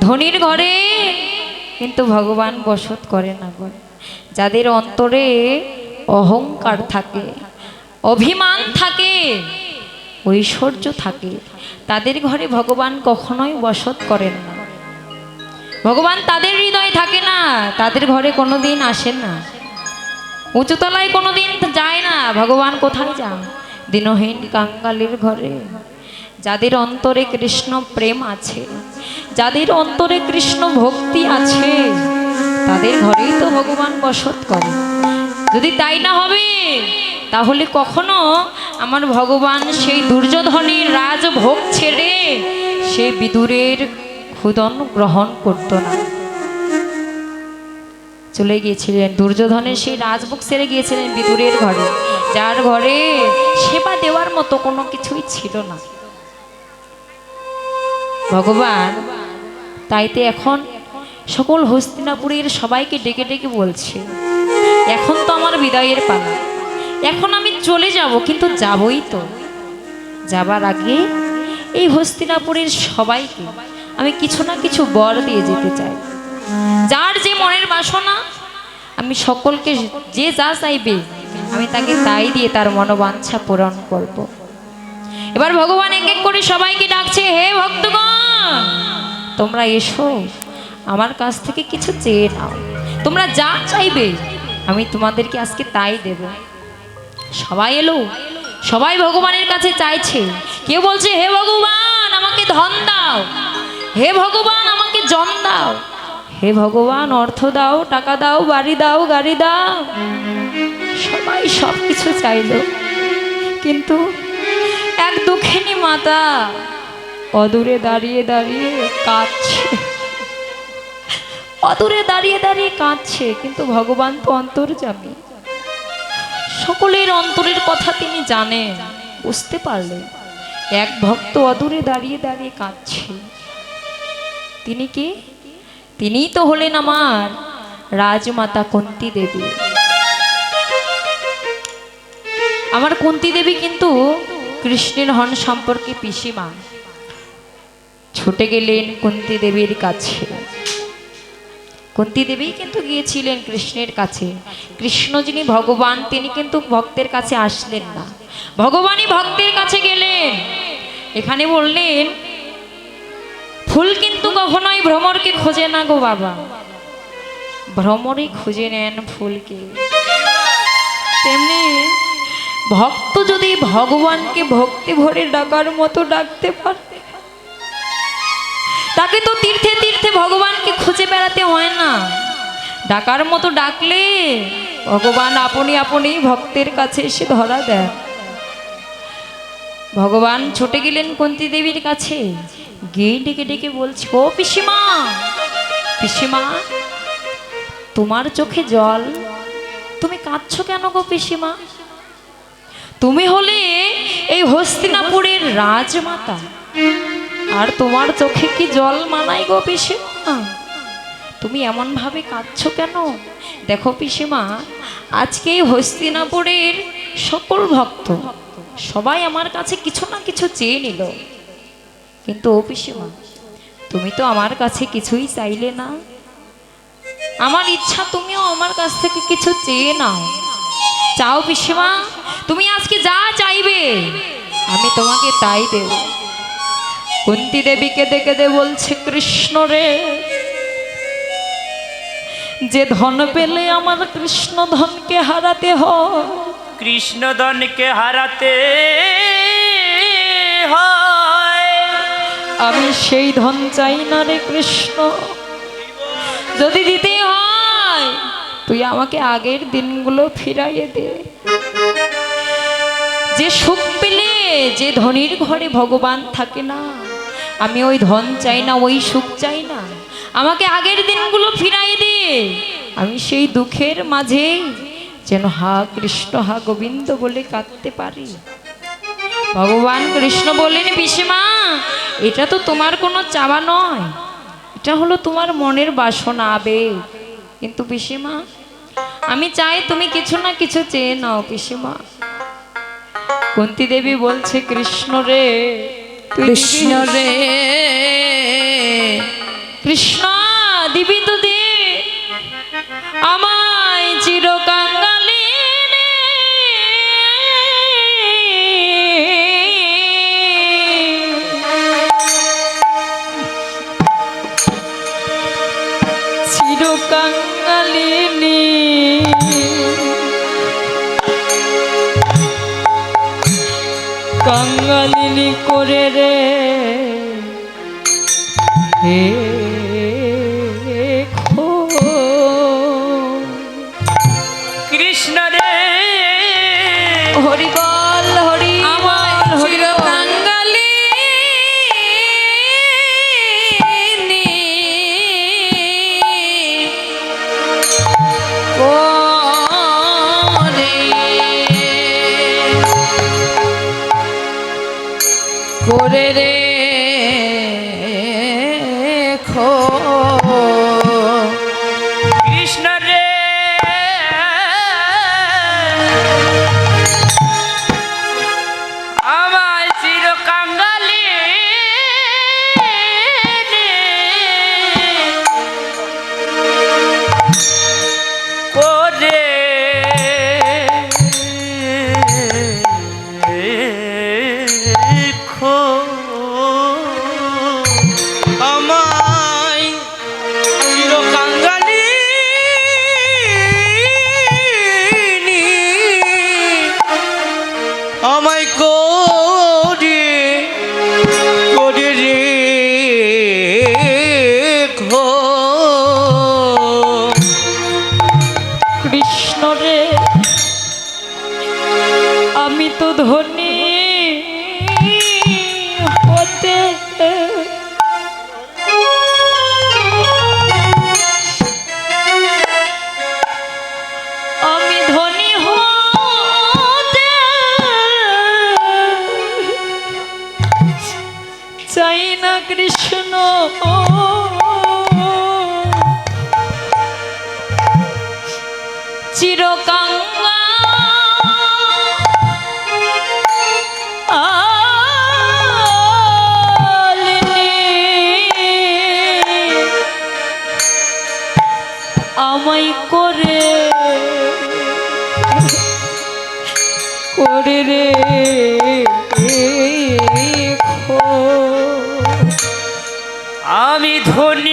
ধনির ঘরে, কিন্তু ভগবান বসত করে না গো যাদের অন্তরে অহংকার থাকে, অভিমান থাকে, ঐশ্বর্য থাকে, তাদের ঘরে ভগবান কখনোই বসত করেন না। ভগবান তাদের হৃদয় থাকে না, তাদের ঘরে কোনো দিন আসেন না। উঁচুতলায় কোনো দিন যায় না, ভগবান কোথায় যান? দিনহীন কাঙ্গালের ঘরে। যাদের অন্তরে কৃষ্ণ প্রেম আছে, যাদের অন্তরে কৃষ্ণ ভক্তি আছে, তাদের ঘরেই তো ভগবান বসত করে যদি তাই না হবে, তাহলে কখনো আমার ভগবান সেই দুর্যোধনের রাজভোগ ছেড়ে সে বিদুরের ক্ষুদন গ্রহণ করতো না। চলে গিয়েছিলেন, দুর্যোধনের সেই রাজভোগ ছেড়ে গিয়েছিলেন বিদুরের ঘরে, যার ঘরে সেবা দেওয়ার মতো কোনো কিছুই ছিল না। ভগবান, তাইতে এখন সকল হস্তিনাপুরের সবাইকে ডেকে ডেকে বলছে, এখন তো আমার বিদায়ের পালা, এখন আমি চলে যাব, কিন্তু যাবই তো যাবার আগে এই হস্তিনাপুরের সবাইকে আমি কিছু না কিছু বর দিয়ে যেতে চাই যার যে মনের বাসনা, আমি সকলকে যে যা চাইবে, আমি তাকে তাই দিয়ে তার মনোবাঞ্ছা পূরণ করব। এবার ভগবান এক এক করে সবাইকে ডাকছে, হে ভক্তগণ, তোমরা এসো, আমার কাছ থেকে কিছু চেয়ে নাও। তোমরা যা চাইবে, আমি তোমাদেরকে আজকে তাই দেব। সবাই এলো। সবাই ভগবানের কাছে চাইছে। কেউ বলছে, হে ভগবান, আমাকে ধন দাও। হে ভগবান, আমাকে জন দাও। হে ভগবান, অর্থ দাও, টাকা দাও, বাড়ি দাও, গাড়ি দাও। সবাই সব কিছু চাইল। কিন্তু এক দুঃখিনী মাতা। অদূরে দাঁড়িয়ে দাঁড়িয়ে কাঁদছে। অদূরে দাঁড়িয়ে দাঁড়িয়ে কাঁদছে, কিন্তু ভগবান তো অন্তর্জামী সকলের অন্তরের কথা তিনি জানেন, বুঝতে পারলেন। এক ভক্ত অদূরে দাঁড়িয়ে দাঁড়িয়ে কাঁদছে। তিনি কি? তিনিই তো হলেন আমার রাজমাতা কুন্তি দেবী। আমার কুন্তি দেবী কিন্তু কৃষ্ণের হন সম্পর্কে পিসিমা। ছুটে গেলেন কুন্তি দেবীর কাছে। কুন্তি দেবী কিন্তু গিয়েছিলেন কৃষ্ণের কাছে। কৃষ্ণ যিনি ভগবান, তিনি কিন্তু ভক্তের কাছে আসলেন না। ভগবানই ভক্তের কাছে গেলেন। এখানে বললেন, ফুল কিন্তু কখনোই ভ্রমরকে খোঁজে না গো বাবা। ভ্রমরই খুঁজে নেন ফুলকে। তেমনি ভক্ত যদি ভগবানকে ভক্তি ভরে ডাকার মতো ডাকতে পারে? তাকে তো তীর্থে তীর্থে ভগবানকে খুঁজে বেড়াতে হয় না। ডাকার মতো ডাকলে ভগবান আপনি আপনি ভক্তের কাছে এসে ধরা দেন ভগবান ছুটে গেলেন কুন্তি দেবীর কাছে। গিয়ে ডেকে ডেকে বলছে, ও পিসিমা পিসিমা, তোমার চোখে জল? তুমি কাঁদছো কেন গো পিসিমা? তুমি হলে এই হস্তিনাপুরের রাজমাতা। আর তোমার চোখে কি জল মানাই গো পিসিমা? তুমি এমন ভাবে কাঁদছো কেন? দেখো পিসিমা, আজকে এই হস্তিনাপুরের সকল ভক্ত সবাই আমার কাছে কিছু না কিছু চেয়ে নিল। কিন্তু ও পিসিমা, তুমি তো আমার কাছে কিছুই চাইলে না। আমার ইচ্ছা তুমিও আমার কাছ থেকে কিছু চেয়ে নাও। চাও পিসিমা? তুমি আজকে যা চাইবে আমি তোমাকে তাই দেব। কুন্তি দেবীকে দেখে দে বলছে কৃষ্ণ রে যে ধন পেলে আমার কৃষ্ণ ধনকে হারাতে হয়। কৃষ্ণধনকে হারাতে হয়। আমি সেই ধন চাই না রে কৃষ্ণ। যদি দিতে হয় তুই আমাকে আগের দিনগুলো ফিরাইয়ে দে। যে সুখ পেলে যে ধনির ঘরে ভগবান থাকে না। আমি ওই ধন চাই না, ওই সুখ চাই না। আমাকে আগের দিনগুলো ফিরাই দে। আমি সেই দুঃখের মাঝে যেন হা কৃষ্ণ, হা গোবিন্দ বলে কাঁদতে পারি। ভগবান কৃষ্ণ বললেন পিসিমা এটা তো তোমার কোনো চাওয়া নয়। এটা হলো তোমার মনের বাসনা, আবেগ। কিন্তু পিসিমা আমি চাই তুমি কিছু না কিছু চেয়ে নাও পিসিমা কুন্তি দেবী বলছে কৃষ্ণ রে কৃষ্ণ রে। কৃষ্ণ দিবি তো দে। আমায় চিরক করে রে। হে Go, Daddy. ধন আমায় করে। করে রে আমি ধনী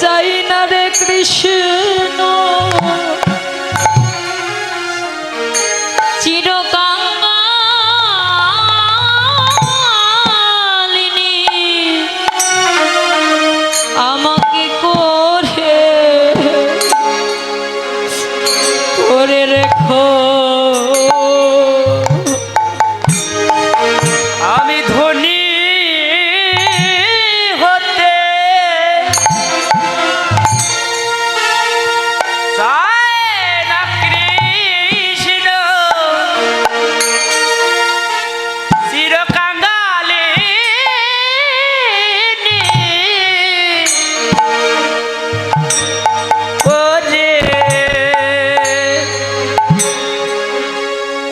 চাই না রে কৃষ্ণ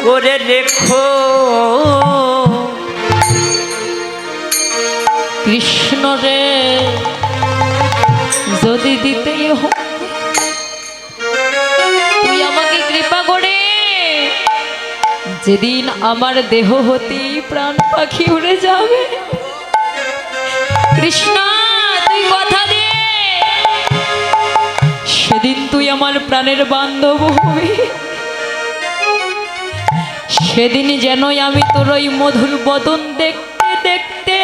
রে রেখো। কৃষ্ণ রে, যদি দিতেই হোক তুই আমাকে কৃপা করে। যেদিন আমার দেহ হতে প্রাণ পাখি উড়ে যাবে। কৃষ্ণ, তুই কথা দে। সেদিন তুই আমার প্রাণের বান্ধব হবি। সেদিন যেনই আমি তোর ওই মধুর বদন দেখতে দেখতে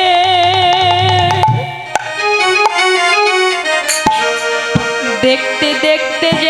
দেখতে দেখতে যেন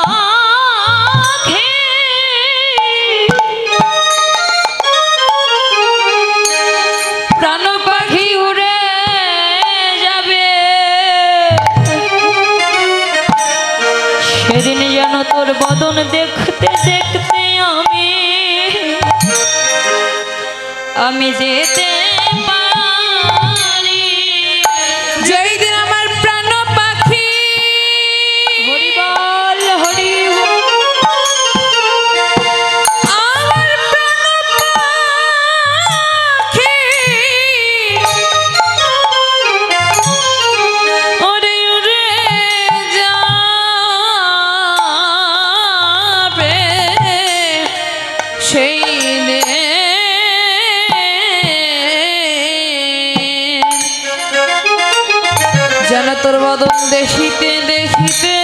দেখতে আমি। আমি যেতে সেই যেন তোর বদন দেখিতে দেখিতে